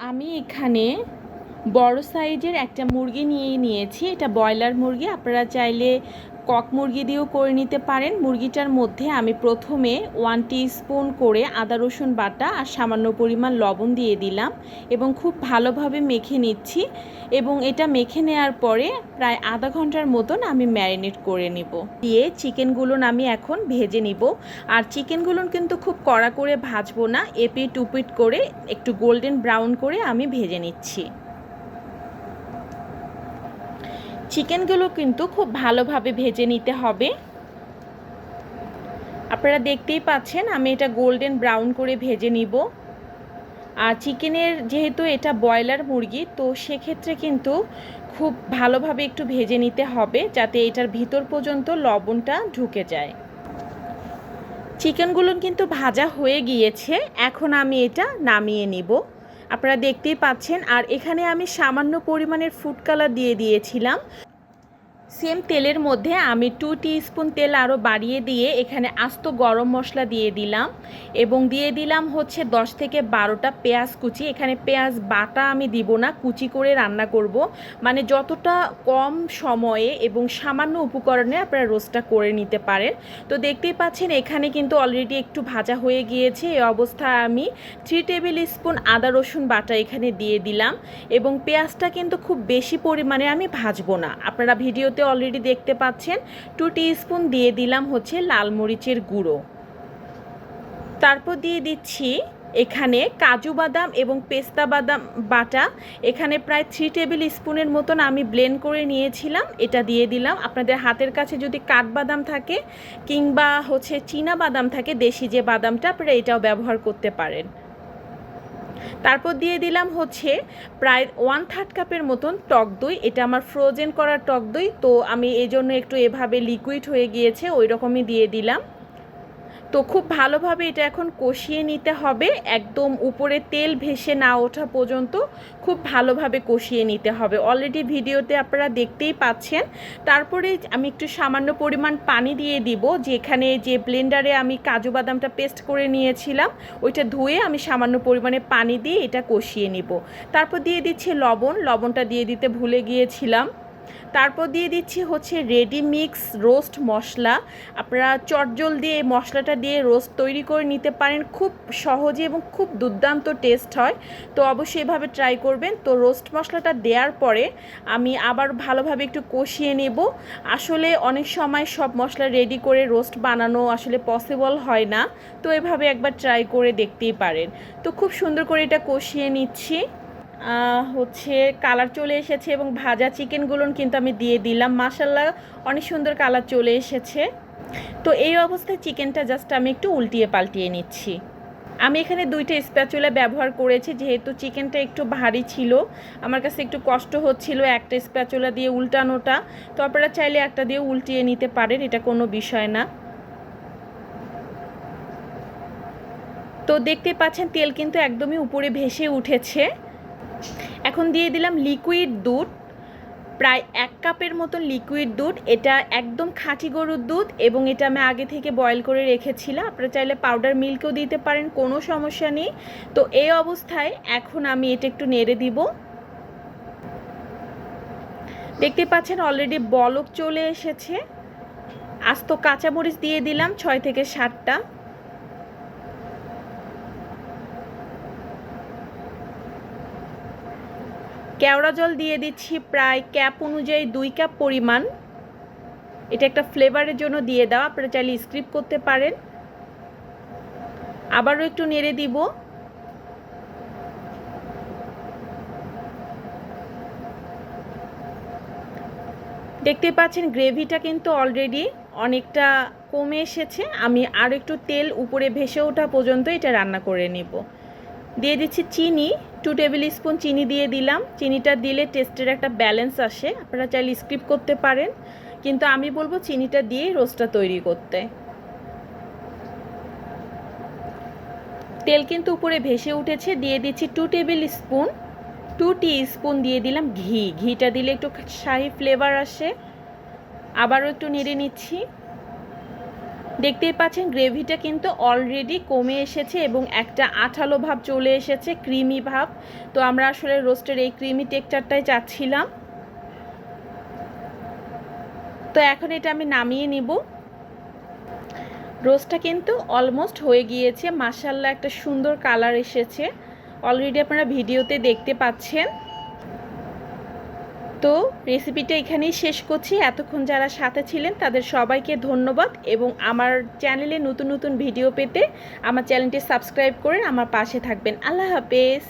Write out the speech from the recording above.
আমি এখানে বড় সাইজের একটা মুরগি নিয়ে নিয়েছি। এটা ব্রয়লার মুরগি। আপনারা চাইলে কক মুরগি দিয়েও করে নিতে পারেন। মুরগিটার মধ্যে আমি প্রথমে ওয়ান স্পুন করে আদা, রসুন বাটা আর সামান্য পরিমাণ লবণ দিয়ে দিলাম এবং খুব ভালোভাবে মেখে নিচ্ছি এবং এটা মেখে নেওয়ার পরে প্রায় আধা ঘণ্টার মতন আমি ম্যারিনেট করে নিব। দিয়ে চিকেনগুলো আমি এখন ভেজে নিব। আর চিকেনগুলো কিন্তু খুব কড়া করে ভাজবো না এপিট উপিট করে একটু গোল্ডেন ব্রাউন করে আমি ভেজে নিচ্ছি। চিকেনগুলো কিন্তু খুব ভালোভাবে ভেজে নিতে হবে। আপনারা দেখতেই পাচ্ছেন, আমি এটা গোল্ডেন ব্রাউন করে ভেজে নিব। আর চিকেনের যেহেতু এটা ব্রয়লার মুরগি, তো সেক্ষেত্রে কিন্তু খুব ভালোভাবে একটু ভেজে নিতে হবে, যাতে এটার ভিতর পর্যন্ত লবণটা ঢুকে যায়। চিকেনগুলো কিন্তু ভাজা হয়ে গিয়েছে, এখন আমি এটা নামিয়ে নিব। আপনারা দেখতেই পাচ্ছেন। আর এখানে আমি সামান্য পরিমাণের ফুড কালার দিয়ে দিয়েছিলাম। সেম তেলের মধ্যে আমি টু স্পুন তেল আরও বাড়িয়ে দিয়ে এখানে আস্ত গরম মশলা দিয়ে দিলাম এবং দিয়ে দিলাম হচ্ছে দশ থেকে বারোটা পেঁয়াজ কুচি। এখানে পেঁয়াজ বাটা আমি দিব না, কুচি করে রান্না করব। মানে যতটা কম সময়ে এবং সামান্য উপকরণে আপনারা রোস্টটা করে নিতে পারেন। তো দেখতেই পাচ্ছেন এখানে কিন্তু অলরেডি একটু ভাজা হয়ে গিয়েছে। এই অবস্থায় আমি থ্রি টেবিল স্পুন আদা রসুন বাটা এখানে দিয়ে দিলাম এবং পেঁয়াজটা কিন্তু খুব বেশি পরিমাণে আমি ভাজবো না। আপনারা ভিডিওতে অলরেডি দেখতে পাচ্ছেন টু স্পুন দিয়ে দিলাম হচ্ছে লাল মরিচের গুঁড়ো। তারপর দিয়ে দিচ্ছি এখানে কাজু বাদাম এবং পেস্তা বাদাম বাটা। এখানে প্রায় থ্রি টেবিল স্পুনের মতন আমি ব্লেন্ড করে নিয়েছিলাম, এটা দিয়ে দিলাম। আপনাদের হাতের কাছে যদি কাঠবাদাম থাকে কিংবা হচ্ছে চীনা বাদাম থাকে, দেশি যে বাদামটা, আপনারা এটাও ব্যবহার করতে পারেন। তারপর দিয়ে দিলাম হচ্ছে প্রায় ওয়ান থার্ড কাপের মতন টক দই। এটা আমার ফ্রোজেন করা টক দই, তো আমি এই জন্য একটু এভাবে লিকুইড হয়ে গিয়েছে ওই রকমই দিয়ে দিলাম। তো খুব ভালোভাবে এটা এখন কষিয়ে নিতে হবে। একদম উপরে তেল ভেসে না ওঠা পর্যন্ত খুব ভালোভাবে কষিয়ে নিতে হবে। অলরেডি ভিডিওতে আপনারা দেখতেই পাচ্ছেন। তারপরে আমি একটু সামান্য পরিমাণ পানি দিয়ে দিব, যেখানে যে ব্লেন্ডারে আমি কাজু বাদামটা পেস্ট করে নিয়েছিলাম, ওইটা ধুয়ে আমি সামান্য পরিমাণে পানি দিয়ে এটা কষিয়ে নিব। তারপর দিয়ে দিচ্ছি লবণ। লবণটা দিয়ে দিতে ভুলে গিয়েছিলাম। তারপর দিয়ে দিচ্ছি হচ্ছে রেডি মিক্স রোস্ট মশলা। আপনারা চটজল দিয়ে মশলাটা দিয়ে রোস্ট তৈরি করে নিতে পারেন। খুব সহজে এবং খুব দুর্দান্ত টেস্ট হয়। তো অবশ্যই এভাবে ট্রাই করবেন। তো রোস্ট মশলাটা দেওয়ার পরে আমি আবার ভালোভাবে একটু কষিয়ে নেব। আসলে অনেক সময় সব মশলা রেডি করে রোস্ট বানানো আসলে পসিবল হয় না। তো এভাবে একবার ট্রাই করে দেখতেই পারেন। তো খুব সুন্দর করে এটা কষিয়ে নিচ্ছি। হচ্ছে কালার চলে এসেছে এবং ভাজা চিকেনগুলো কিন্তু আমি দিয়ে দিলাম। মাসাল্লাহ অনেক সুন্দর কালার চলে এসেছে। তো এই অবস্থায় চিকেনটা জাস্ট আমি একটু উল্টিয়ে পাল্টিয়ে নিচ্ছি। আমি এখানে দুইটা স্প্যাচুলা ব্যবহার করেছি, যেহেতু চিকেনটা একটু ভারী ছিল। আমার কাছে একটু কষ্ট হচ্ছিল একটা স্প্যাচুলা দিয়ে উল্টানোটা। তো আপনারা চাইলে একটা দিয়ে উল্টিয়ে নিতে পারেন, এটা কোনো বিষয় না। তো দেখতে পাচ্ছেন তেল কিন্তু একদমই উপরে ভেসে উঠেছে। এখন দিয়ে দিলাম লিকুইড দুধ। প্রায় এক কাপের মতন লিকুইড দুধ। এটা একদম খাঁটি গরুর দুধ এবং এটা আমি আগে থেকে বয়েল করে রেখেছিলাম। আপনারা চাইলে পাউডার মিল্কও দিতে পারেন, কোনো সমস্যা নেই। তো এই অবস্থায় এখন আমি এটা একটু নেড়ে দিব। দেখতে পাচ্ছেন অলরেডি বলক চলে এসেছে। আস্ত কাঁচামরিচ দিয়ে দিলাম, ছয় থেকে সাতটা। কেওড়া জল দিয়ে দিচ্ছি প্রায় ক্যাপ অনুযায়ী দুই কাপ পরিমাণ। এটা একটা ফ্লেভারের জন্য দিয়ে দাও, আপনারা চাইলে স্ক্রিপ করতে পারেন। আবারও একটু নেড়ে দিব। দেখতে পাচ্ছেন গ্রেভিটা কিন্তু অলরেডি অনেকটা কমে এসেছে। আমি আর একটু তেল উপরে ভেসে ওঠা পর্যন্ত এটা রান্না করে নেব। দিয়ে দিচ্ছি চিনি। টু টেবিল স্পুন চিনি দিয়ে দিলাম। চিনিটা দিলে টেস্টের একটা ব্যালেন্স আসে। আপনারা চাইলে স্কিপ করতে পারেন। কিন্তু আমি বলব চিনিটা দিয়ে রোস্টটা তৈরি করতে। তেল কিন্তু উপরে ভেসে উঠেছে। দিয়ে দিচ্ছি two tablespoon two teaspoon দিয়ে দিলাম ঘি। ঘিটা দিলে একটু শাহি ফ্লেভার আসে। আবারও একটু নেড়ে নিচ্ছি। দেখতেই পাচ্ছেন, গ্রেভিটা কিন্তু অলরেডি কমে এসেছে এবং একটা আঠালো ভাব চলে এসেছে ক্রিমি ভাব। তো আমরা আসলে রোস্টের এই ক্রিমি টেক্সচারটাই চাচ্ছিলাম। তো এখন এটা আমি নামিয়ে নিব। রোস্টটা কিন্তু অলমোস্ট হয়ে গিয়েছে মাসাল্লা একটা সুন্দর কালার এসেছে। অলরেডি আপনারা ভিডিওতে দেখতে পাচ্ছেন। তো রেসিপিটা এখানেই শেষ করছি। এতক্ষণ যারা সাথে ছিলেন, তাদের সবাইকে ধন্যবাদ এবং আমার চ্যানেলে নতুন নতুন ভিডিও পেতে আমার চ্যানেলটি সাবস্ক্রাইব করে আমার পাশে থাকবেন। আল্লাহ হাফেজ।